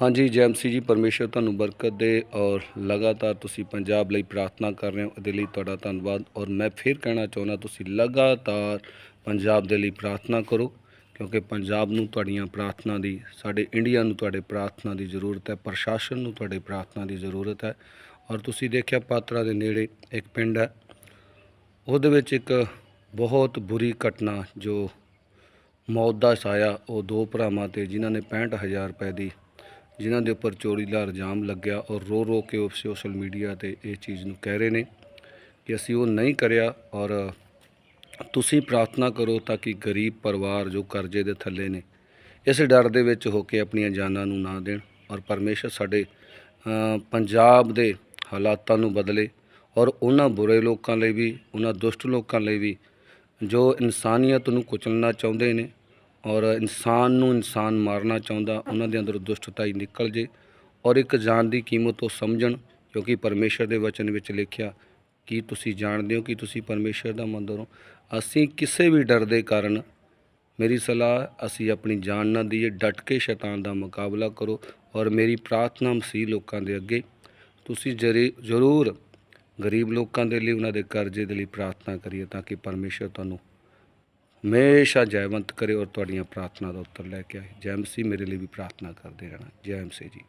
ਹਾਂਜੀ ਜੈਮਸੀ ਜੀ, ਪਰਮੇਸ਼ਰ ਤੁਹਾਨੂੰ ਬਰਕਤ ਦੇ ਔਰ ਲਗਾਤਾਰ ਤੁਸੀਂ ਪੰਜਾਬ ਲਈ ਪ੍ਰਾਰਥਨਾ ਕਰ ਰਹੇ ਹੋ। ਉਹਦੇ ਲਈ ਤੁਹਾਡਾ ਧੰਨਵਾਦ ਔਰ ਮੈਂ ਫਿਰ ਕਹਿਣਾ ਚਾਹੁੰਦਾ, ਤੁਸੀਂ ਲਗਾਤਾਰ ਪੰਜਾਬ ਦੇ ਲਈ ਪ੍ਰਾਰਥਨਾ ਕਰੋ, ਕਿਉਂਕਿ ਪੰਜਾਬ ਨੂੰ ਤੁਹਾਡੀਆਂ ਪ੍ਰਾਰਥਨਾ ਦੀ, ਸਾਡੇ ਇੰਡੀਆ ਨੂੰ ਤੁਹਾਡੇ ਪ੍ਰਾਰਥਨਾ ਦੀ ਜ਼ਰੂਰਤ ਹੈ, ਪ੍ਰਸ਼ਾਸਨ ਨੂੰ ਤੁਹਾਡੇ ਪ੍ਰਾਰਥਨਾ ਦੀ ਜ਼ਰੂਰਤ ਹੈ। ਔਰ ਤੁਸੀਂ ਦੇਖਿਆ ਪਾਤਰਾ ਦੇ ਨੇੜੇ ਇੱਕ ਪਿੰਡ ਹੈ, ਉਹਦੇ ਵਿੱਚ ਇੱਕ ਬਹੁਤ ਬੁਰੀ ਘਟਨਾ ਜੋ ਮੌਤ ਦਾ ਸਾਇਆ ਉਹ ਦੋ ਭਰਾਵਾਂ ਤੇ, ਜਿਨ੍ਹਾਂ ਨੇ 65000 ਰੁਪਏ ਦੀ ਜਿਨ੍ਹਾਂ ਦੇ ਉੱਪਰ ਚੋਰੀ ਦਾ ਇਲਜ਼ਾਮ ਲੱਗਿਆ ਔਰ ਰੋ ਰੋ ਕੇ ਉਹ ਸੋਸ਼ਲ ਮੀਡੀਆ ਤੇ ਇਹ ਚੀਜ਼ ਨੂੰ ਕਹਿ ਰਹੇ ਨੇ ਕਿ ਅਸੀਂ ਉਹ ਨਹੀਂ ਕਰਿਆ ਔਰ ਤੁਸੀਂ ਪ੍ਰਾਰਥਨਾ ਕਰੋ ਤਾਂ ਕਿ ਗਰੀਬ ਪਰਿਵਾਰ ਜੋ ਕਰਜ਼ੇ ਦੇ ਥੱਲੇ ਨੇ, ਇਸ ਡਰ ਦੇ ਵਿੱਚ ਹੋ ਕੇ ਆਪਣੀਆਂ ਜਾਨਾਂ ਨੂੰ ਨਾ ਦੇਣ ਔਰ ਪਰਮੇਸ਼ਰ ਸਾਡੇ ਪੰਜਾਬ ਦੇ ਹਾਲਾਤਾਂ ਨੂੰ ਬਦਲੇ ਔਰ ਉਹਨਾਂ ਬੁਰੇ ਲੋਕਾਂ ਲਈ ਵੀ, ਉਹਨਾਂ ਦੁਸ਼ਟ ਲੋਕਾਂ ਲਈ ਵੀ ਜੋ ਇਨਸਾਨੀਅਤ ਨੂੰ ਕੁਚਲਣਾ ਚਾਹੁੰਦੇ ਨੇ ਔਰ ਇਨਸਾਨ ਨੂੰ ਇਨਸਾਨ ਮਾਰਨਾ ਚਾਹੁੰਦਾ, ਉਹਨਾਂ ਦੇ ਅੰਦਰ ਦੁਸ਼ਟਤਾ ਹੀ ਨਿਕਲ ਜੇ। ਔਰ ਇੱਕ ਜਾਨ ਦੀ ਕੀਮਤ ਉਹ ਸਮਝਣ ਕਿਉਂਕਿ ਪਰਮੇਸ਼ਰ ਦੇ ਵਚਨ ਵਿੱਚ ਲਿਖਿਆ, ਕਿ ਤੁਸੀਂ ਜਾਣਦੇ ਹੋ ਕਿ ਤੁਸੀਂ ਪਰਮੇਸ਼ਰ ਦਾ ਮੰਦਰ ਹੋ? ਅਸੀਂ ਕਿਸੇ ਵੀ ਡਰ ਦੇ ਕਾਰਨ, ਮੇਰੀ ਸਲਾਹ, ਅਸੀਂ ਆਪਣੀ ਜਾਨ ਨਾ ਦਈਏ, ਡਟ ਕੇ ਸ਼ੈਤਾਨ ਦਾ ਮੁਕਾਬਲਾ ਕਰੋ ਔਰ ਮੇਰੀ ਪ੍ਰਾਰਥਨਾ ਮਸੀਹ ਲੋਕਾਂ ਦੇ ਅੱਗੇ। ਤੁਸੀਂ ਜਰੀ, ਜ਼ਰੂਰ ਗਰੀਬ ਲੋਕਾਂ ਦੇ ਲਈ, ਉਹਨਾਂ ਦੇ ਕਰਜ਼ੇ ਦੇ ਲਈ ਪ੍ਰਾਰਥਨਾ ਕਰੀਏ ਤਾਂ ਕਿ ਪਰਮੇਸ਼ਰ ਤੁਹਾਨੂੰ ਹਮੇਸ਼ਾ ਜੈਵੰਤ ਕਰੇ ਔਰ ਤੁਹਾਡੀਆਂ ਪ੍ਰਾਰਥਨਾ ਦਾ ਉੱਤਰ ਲੈ ਕੇ ਆਏ। ਜੈ ਮਸੀਹ ਮੇਰੇ ਲਈ ਵੀ ਪ੍ਰਾਰਥਨਾ ਕਰਦੇ ਰਹਿਣਾ। ਜੈ ਮਸੀਹ ਜੀ।